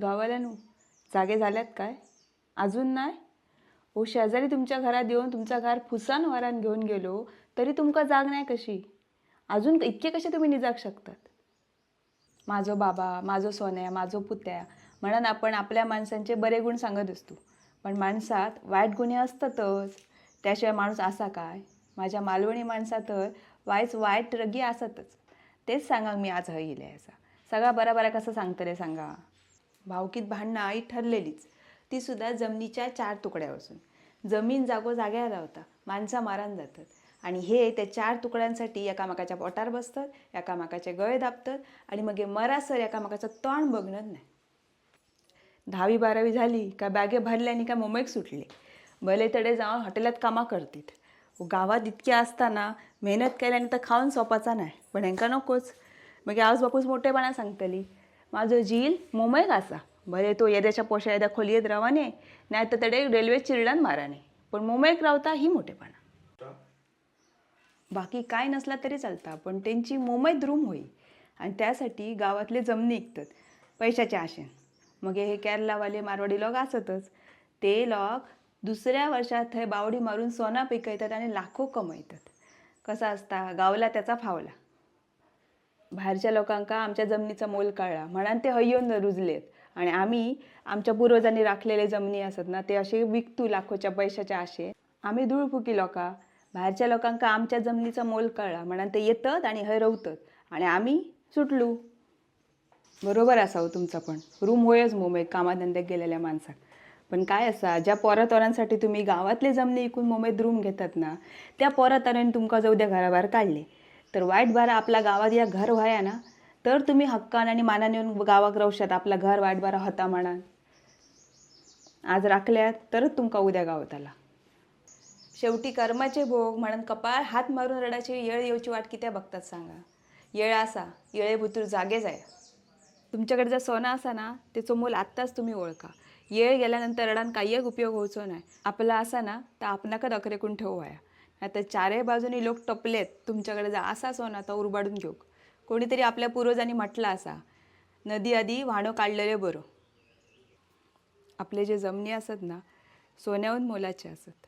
गावाल्यानू जागे झाल्यात काय? अजून नाही? ओ शेजारी तुमच्या घरात येऊन तुमचा घर फुसान वरान घेऊन गेलो तरी तुमका जाग नाही कशी? अजून इतके कसे तुम्ही निजाग शकतात? माझो बाबा माझो सोन्या माझो पुत्या म्हणून आपण आपल्या माणसांचे बरे गुण सांगत असतो. पण माणसात वाईट गुन्हे असतातच. त्याशिवाय माणूस असा काय? माझ्या मालवणी माणसात तर वाईच वाईट रगी असतच. तेच सांगा मी आज हय इले असा सगळा बरा बरा कसं सांगतले सांगा. भावकीत भांडणं आई ठरलेलीच. ती सुद्धा जमिनीच्या चार तुकड्यापासून. जमीन जागो जाग्याला रावता माणसा मारान जातात. आणि हे त्या चार तुकड्यांसाठी एकामेकाच्या पोटार बसतात एकामेकाचे गळे दाबतात आणि मग हे मरासर एकामेकाचं तोंड बघणं नाही. दहावी बारावी झाली का बॅगे भरल्या आणि का मुंबईक सुटले. भले तडे जाऊन हॉटेलात कामा करतील. गावात इतके असताना मेहनत केल्याने तर खाऊन सोपाचा नाही. पण हेंका नकोच. मग आज बापूस मोठेपणा सांगतली. माझो झील मुंबईक आसा भले तो येद्याच्या पोशा येद्या खोलयेत रावाने नाही तर तडे रेल्वे चिरडान माराने. पण मुंबईक रावता ही मोठेपणा. बाकी काय नसला तरी चालता पण त्यांची मुंबईत रूम होई. आणि त्यासाठी गावातले जमनी विकतात पैशाच्या आशेन. मग हे केरलावाले मारवाडी लोक असतच. ते लोक दुसऱ्या वर्षात थंय बावडी मारून सोना पिकयतात आणि लाखो कमयतात. कसा असता गावला त्याचा फावला. बाहेरच्या लोकांका आमच्या जमनीचा मोल कळला. म्हणान ते हय्योन रुजलेत. आणि आम्ही आमच्या पूर्वजांनी राखलेले जमनी असत ना ते असे विकतू लाखोच्या पैशाच्या आशे. आम्ही धुळफुकी लोका बाहेरच्या लोकांका आमच्या जमनीचा मोल कळला. म्हणान ते येतत आणि हय रवतत आणि आम्ही सुटलू. बरोबर असा हो पण. रूम होयच मुंबईत कामाधंद्याक गेलेल्या माणसाक. पण काय असा ज्या पोरातोरांसाठी तुम्ही गावातले जमनी विकून मुंबईत रूम घेतात ना त्या पोरातोरांनी तुमकां जाऊ द्या घराबाहेर काढले. तर वाईट बारा आपल्या गावात या घर व्हाया ना तर तुम्ही हक्कान आणि मानाने येऊन गावाक राहू शकता. आपला घर वाईट बारा होता म्हणान आज राखल्यात तरच तुमका उद्या गावात आला शेवटी कर्माचे भोग म्हणून कपाळ हात मारून रडाची येळ येऊची वाट कित्या बघतात सांगा. येळ असा येळे भुतूर जागे जाय. तुमच्याकडे जर सोनं असा ना त्याचं मूल आत्ताच तुम्ही ओळखा. येळ गेल्यानंतर रडान काही एक उपयोग होवचो नाही. आपला असा ना तर आपणाकच अकरेकून ठेवू व्हाया. आता चारही बाजूनी लोक टपलेत. तुमच्याकडे जा असा सोन आता उरबाडून घेऊ. कोणीतरी आपल्या पूर्वजांनी म्हटलं असा नदी आधी वाहणं काढलेले बरं. आपले जे जमनी असत ना सोन्याहून मोलाचे असत.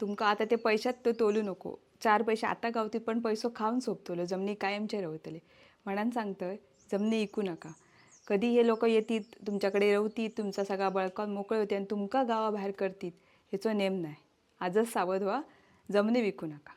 तुमका आता ते पैशात तो तोलू नको. चार पैसे आता गावतील पण पैसो खाऊन सोपतलो जमनी कायमचे रवतले. म्हणून सांगतोय जमनी इकू नका. कधी हे लोक येतील तुमच्याकडे रवतील तुमचा सगळा बळकावून मोकळे होते आणि तुमका गावाबाहेर करतील हेचो नेम नाही. आजच सावध व्हा. जमनी विकू नका.